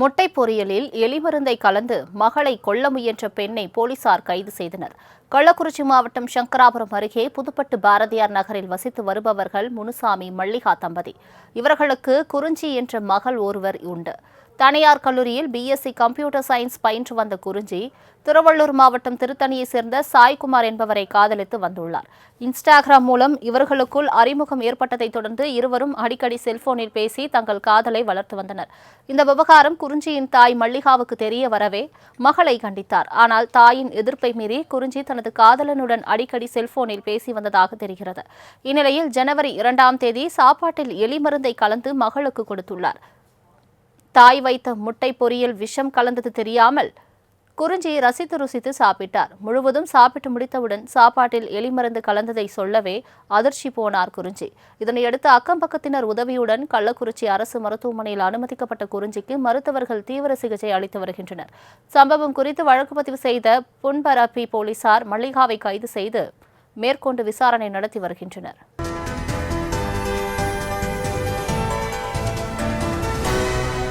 முட்டை பொரியலில் எலிமருந்தை கலந்து மகளை கொல்ல முயன்ற பெண்ணை போலீசார் கைது செய்தனர். கள்ளக்குறிச்சி மாவட்டம் சங்கராபுரம் அருகே புதுப்பட்டு பாரதியார் நகரில் வசித்து வருபவர்கள் முனுசாமி மல்லிகா தம்பதி. இவர்களுக்கு குறிஞ்சி என்ற மகள் ஒருவர் உண்டு. தனியார் கல்லூரியில் பிஎஸ்சி கம்ப்யூட்டர் சயின்ஸ் பயின்று வந்த குறிஞ்சி திருவள்ளூர் மாவட்டம் திருத்தணியைச் சேர்ந்த சாய்குமார் என்பவரை காதலித்து வந்துள்ளார். இன்ஸ்டாகிராம் மூலம் இவர்களுக்குள் அறிமுகம் ஏற்பட்டதைத் தொடர்ந்து இருவரும் அடிக்கடி செல்போனில் பேசி தங்கள் காதலை வளர்த்து வந்தனர். இந்த விவகாரம் குறிஞ்சியின் தாய் மல்லிகாவுக்கு தெரிய வரவே மகளை கண்டித்தார். ஆனால் தாயின் எதிர்ப்பை மீறி குறிஞ்சி தனது காதலனுடன் அடிக்கடி செல்போனில் பேசி வந்ததாக தெரிகிறது. இந்நிலையில் ஜனவரி இரண்டாம் தேதி சாப்பாட்டில் எலி மருந்தை கலந்து மகளுக்கு கொடுத்துள்ளார். தாய் வைத்த முட்டை பொரியல் விஷம் கலந்தது தெரியாமல் குறிஞ்சி ரசித்து ருசித்து சாப்பிட்டார். முழுவதும் சாப்பிட்டு முடித்தவுடன் சாப்பாட்டில் எலிமருந்து கலந்ததை சொல்லவே அதிர்ச்சி போனார் குறிஞ்சி. இதனையடுத்து அக்கம் பக்கத்தினர் உதவியுடன் கள்ளக்குறிச்சி அரசு மருத்துவமனையில் அனுமதிக்கப்பட்ட குறிஞ்சிக்கு மருத்துவர்கள் தீவிர சிகிச்சை அளித்து வருகின்றனர். சம்பவம் குறித்து வழக்கு பதிவு செய்த புன்பரப்பி போலீசார் மல்லிகாவை கைது செய்து மேற்கொண்டு விசாரணை நடத்தி வருகின்றனர்.